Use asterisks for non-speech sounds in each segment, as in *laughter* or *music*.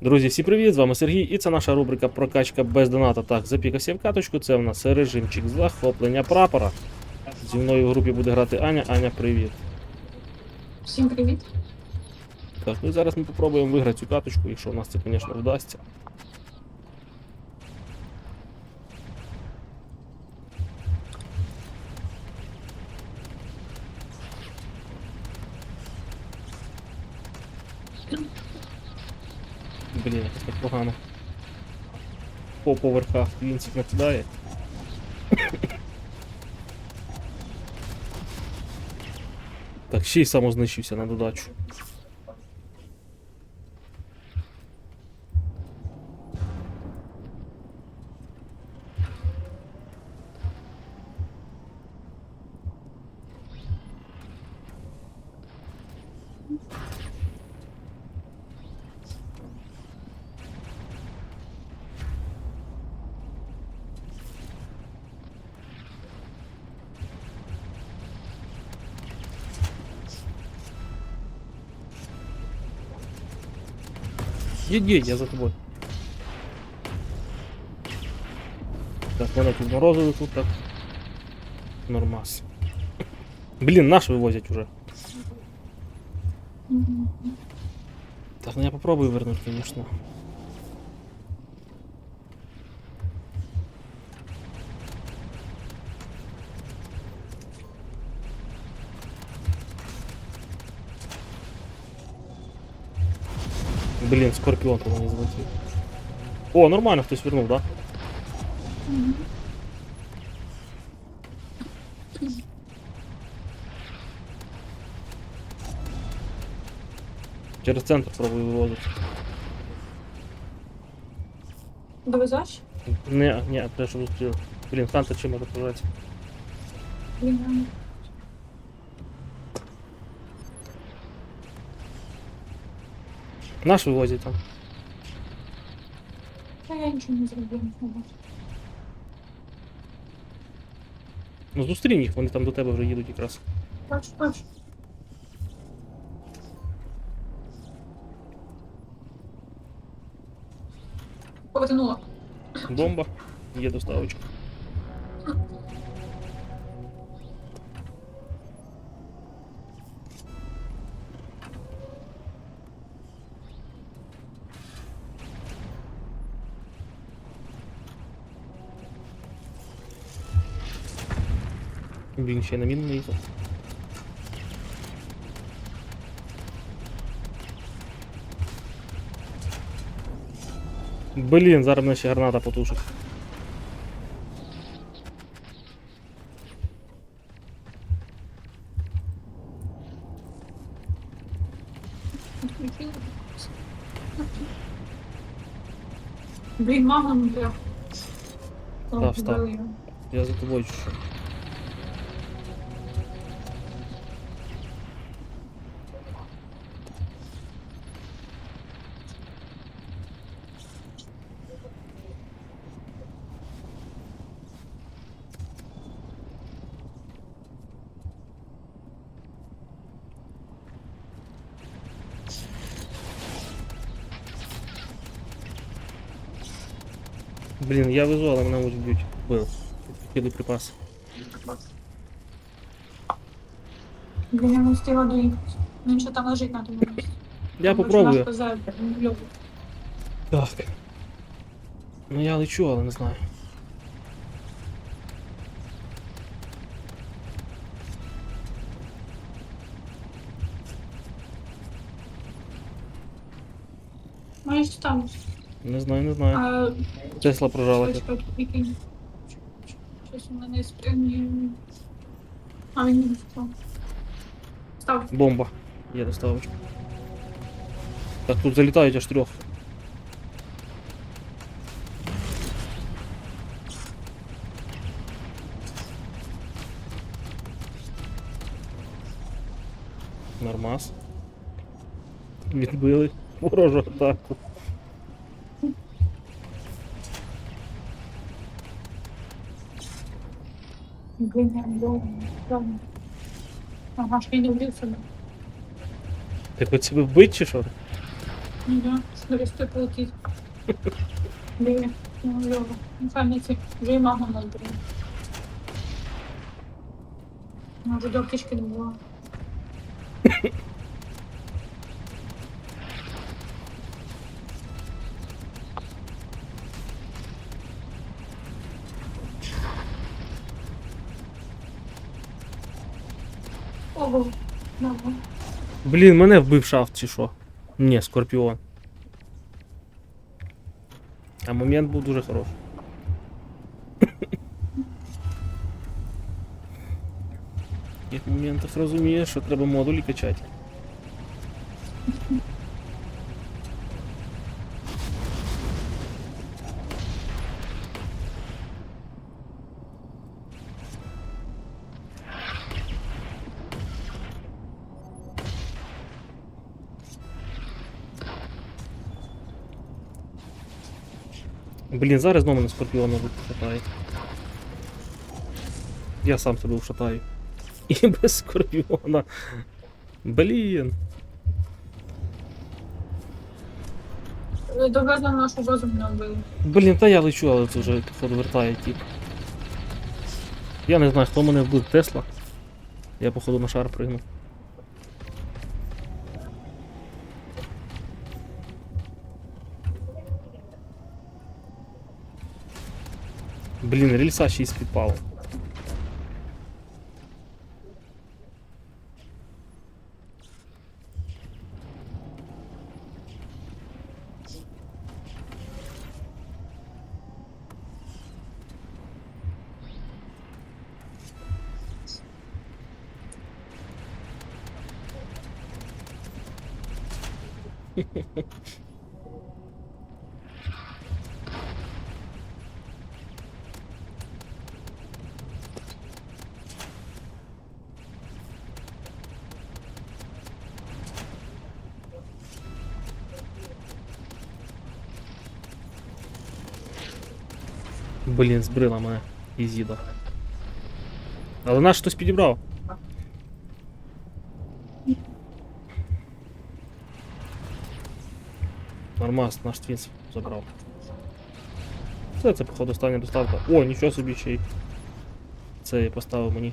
Друзі, всім привіт! З вами Сергій, і це наша рубрика Прокачка без доната. Так, запікався в каточку. Це в нас режимчик захоплення прапора. Зі мною в групі буде грати Аня. Аня, привіт. Всім привіт. Так, ну і зараз ми попробуємо виграти цю каточку, якщо в нас це, звісно, вдасться. Якось так погано. По поверхах вінцик накидає. Так, ще й самознищився на додачу. Їдь, їдь, я за тобою. Так, мене тут морозили тут так. Нормас. Блін, наш вивозять уже. Так, ну я попробую вернуть, конечно. Блін, скорпіон там не злетів. О, нормально хтось вернув, да? Через центр пробую вивозити. Довезеш? Не, не, те, що зустріли. Блін, Хантер чим може прожати? Блін, Наш вивозять там. Та я нічого не зробив. Ну зустрінь їх, вони там до тебе вже їдуть якраз. Бачу, бачу. Повернула. Бомба, є доставочка. Блін, ще й на міну не їхав. Блін, зараз мене ще граната потушить. Блін, мама не бля. Став, став. Я за тобою чую. Блін, я везу, але мене б'ють. Бив. Припаси. Блін, я не встигла доїхати. Він ще там лежить на тому місці. Я Бо попробую. ну. Так. Ну я лечу, але не знаю. Маєш там. Не знаю, не знаю. А, Тесла прожала. щось тут який- Щось у мене спрямі. А він не встав. Став. Бомба. Є доставочка. Так, тут залітають аж трьох. Нормас. Відбили ворожу атаку. Блін, я не Ага, ж я не вліз сюди. Ти хотів би вбити чи що? Ну да. Навести полетить. Блін, ну його. Механіці. Вже і мама нас. Може, до птички не було. Ого. Блін, мене вбив шафт чи що? Ні, скорпіон. А момент був дуже хороший. В моментах розумієш, що треба модулі качати. Блін, зараз знову на скорпіона вшатає. Я сам себе вшатаю. І *laughs* без скорпіона. Блін. Довезли нашу базу мене вбили. Блін, та я лечу, але це вже походу вертає тип. Я не знаю, хто мене вбив Тесла. Я походу на шар пригнув. Блін, рельса 6 підпало. *laughs* Блін, збрила мене Ізіда. Але наш хтось підібрав. Нормас, наш твінс забрав. Все, це, походу, остання доставка. О, нічого собі ще й. Це я поставив мені.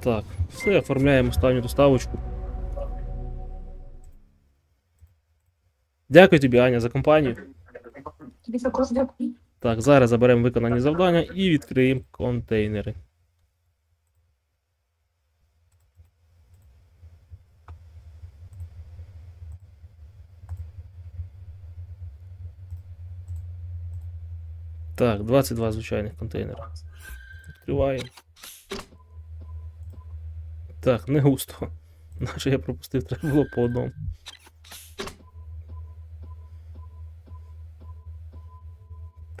Так, все, оформляємо останню доставочку. Дякую тобі, Аня, за компанію. Тобі також дякую. Так, зараз заберемо виконані завдання і відкриємо контейнери. Так, 22 звичайних контейнери. Відкриваємо. Так, не густо. Наше я пропустив, треба було по одному.